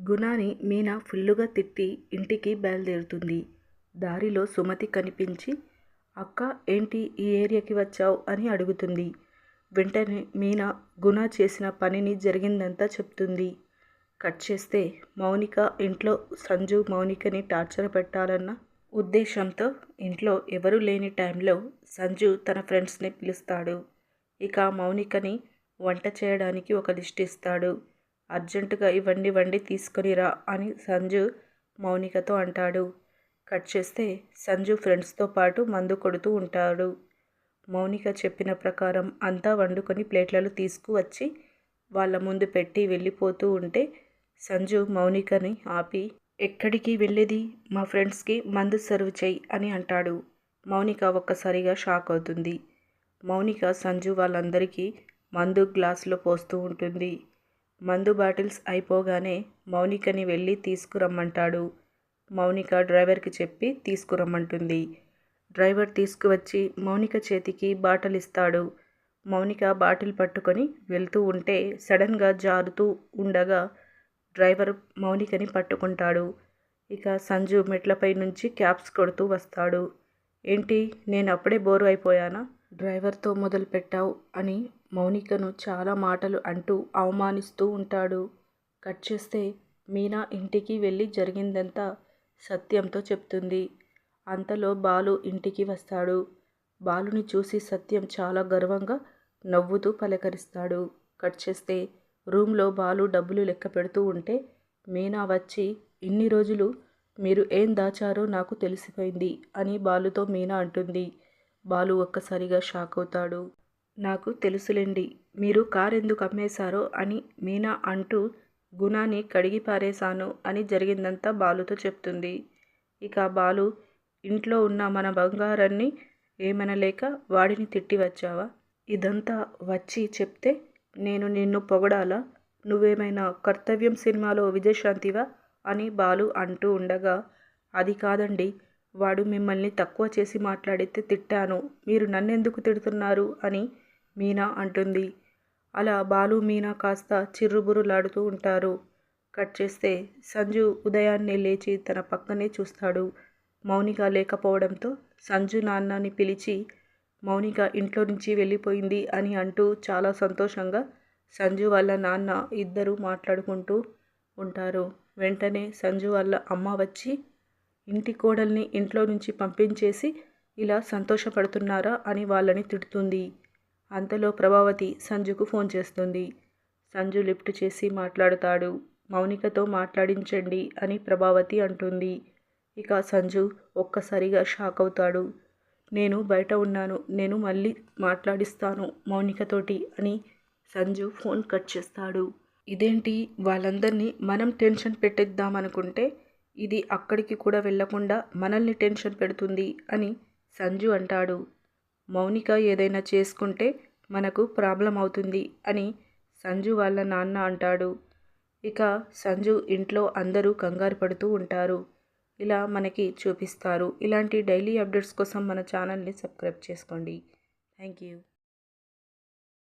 గుణాని మీనా ఫుల్లుగా తిట్టి ఇంటికి బయలుదేరుతుంది. దారిలో సుమతి కనిపించి అక్క ఏంటి ఈ ఏరియాకి వచ్చావు? అని అడుగుతుంది. వెంటనే మీనా గుణ చేసిన పనిని జరిగిందంతా చెప్తుంది. కట్ చేస్తే మౌనిక ఇంట్లో సంజు మౌనికని టార్చర్ పెట్టాలన్న ఉద్దేశంతో ఇంట్లో ఎవరు లేని టైంలో సంజు తన ఫ్రెండ్స్ని పిలుస్తాడు. ఇక మౌనికని వంట చేయడానికి ఒక లిస్ట్ ఇస్తాడు. అర్జెంటుగా ఇవ్వండి వండి తీసుకొనిరా అని సంజు మౌనికతో అంటాడు. కట్ చేస్తే సంజు ఫ్రెండ్స్తో పాటు మందు కొడుతూ ఉంటాడు. మౌనిక చెప్పిన ప్రకారం అంతా వండుకొని ప్లేట్లలో తీసుకువచ్చి వాళ్ళ ముందు పెట్టి వెళ్ళిపోతూ ఉంటే సంజు మౌనికని ఆపి ఎక్కడికి వెళ్ళేది? మా ఫ్రెండ్స్కి మందు సర్వ్ చేయి అని అంటాడు. మౌనిక ఒక్కసారిగా షాక్ అవుతుంది. మౌనిక సంజు వాళ్ళందరికీ మందు గ్లాసులో పోస్తూ ఉంటుంది. మందు బాటిల్స్ అయిపోగానే మౌనికని వెళ్ళి తీసుకురమ్మంటాడు. మౌనిక డ్రైవర్కి చెప్పి తీసుకురమ్మంటుంది. డ్రైవర్ తీసుకువచ్చి మౌనిక చేతికి బాటిల్ ఇస్తాడు మౌనిక బాటిల్ పట్టుకొని వెళ్తూ ఉంటే సడన్గా జారుతూ ఉండగా డ్రైవర్ మౌనికని పట్టుకుంటాడు. ఇక సంజు మెట్లపై నుంచి క్యాప్స్ కొడుతూ వస్తాడు. ఏంటి నేను అప్పుడే బోరు అయిపోయానా? డ్రైవర్తో మొదలు పెట్టావు అని మౌనికను చాలా మాటలు అంటూ అవమానిస్తూ ఉంటాడు. కట్ చేస్తే మీనా ఇంటికి వెళ్ళి జరిగిందంతా సత్యంతో చెప్తుంది. అంతలో బాలు ఇంటికి వస్తాడు. బాలుని చూసి సత్యం చాలా గర్వంగా నవ్వుతూ పలకరిస్తాడు. కట్ చేస్తే రూమ్లో బాలు డబ్బులు లెక్క పెడుతూ ఉంటే మీనా వచ్చి ఇన్ని రోజులు మీరు ఏం దాచారో నాకు తెలిసిపోయింది అని బాలుతో మీనా అంటుంది. బాలు ఒక్కసారిగా షాక్ అవుతాడు. నాకు తెలుసులేండి మీరు కార్ ఎందుకు అమ్మేశారో అని మీనా అంటూ గుణాన్ని కడిగి పారేశాను అని జరిగిందంతా బాలుతో చెప్తుంది. ఇక బాలు ఇంట్లో ఉన్న మన బంగారాన్ని ఏమనలేక వాడిని తిట్టి వచ్చావా? ఇదంతా వచ్చి చెప్తే నేను నిన్ను పొగడాలా? నువ్వేమైనా కర్తవ్యం సినిమాలో విజయశాంతివా? అని బాలు అంటూ ఉండగా అది కాదండి వాడు మిమ్మల్ని తక్కువ చేసి మాట్లాడితే తిట్టాను. మీరు నన్నెందుకు తిడుతున్నారు? అని మీనా అంటుంది. అలా బాలు మీనా కాస్త చిర్రుబురులాడుతూ ఉంటారు. కట్ చేస్తే సంజు ఉదయాన్నే లేచి తన పక్కనే చూస్తాడు. మౌనిక లేకపోవడంతో సంజు నాన్నని పిలిచి మౌనిక ఇంట్లో నుంచి వెళ్ళిపోయింది అని అంటూ చాలా సంతోషంగా సంజు వాళ్ళ నాన్న ఇద్దరూ మాట్లాడుకుంటూ ఉంటారు. వెంటనే సంజు వాళ్ళ అమ్మ వచ్చి ఇంటి కోడల్ని ఇంట్లో నుంచి పంపించేసి ఇలా సంతోషపడుతున్నారా అని వాళ్ళని తిడుతుంది. అంతలో ప్రభావతి సంజుకు ఫోన్ చేస్తుంది. సంజు లిఫ్ట్ చేసి మాట్లాడతాడు. మౌనికతో మాట్లాడించండి అని ప్రభావతి అంటుంది. ఇక సంజు ఒక్కసారిగా షాక్ అవుతాడు. నేను బయట ఉన్నాను. నేను మళ్ళీ మాట్లాడిస్తాను మౌనికతోటి అని సంజు ఫోన్ కట్ చేస్తాడు. ఇదేంటి? వాళ్ళందరినీ మనం టెన్షన్ పెట్టిద్దామనుకుంటే ఇది అక్కడికి కూడా వెళ్ళకుండా మనల్ని టెన్షన్ పెడుతుంది అని సంజు అంటాడు. మౌనిక ఏదైనా చేసుకుంటే మనకు ప్రాబ్లం అవుతుంది అని సంజు వాళ్ళ నాన్న అంటాడు. ఇక సంజు ఇంట్లో అందరూ కంగారు పడుతూ ఉంటారు. ఇలా మనకి చూపిస్తారు. ఇలాంటి డైలీ అప్డేట్స్ కోసం మన ఛానల్ని సబ్స్క్రైబ్ చేసుకోండి. Thank you.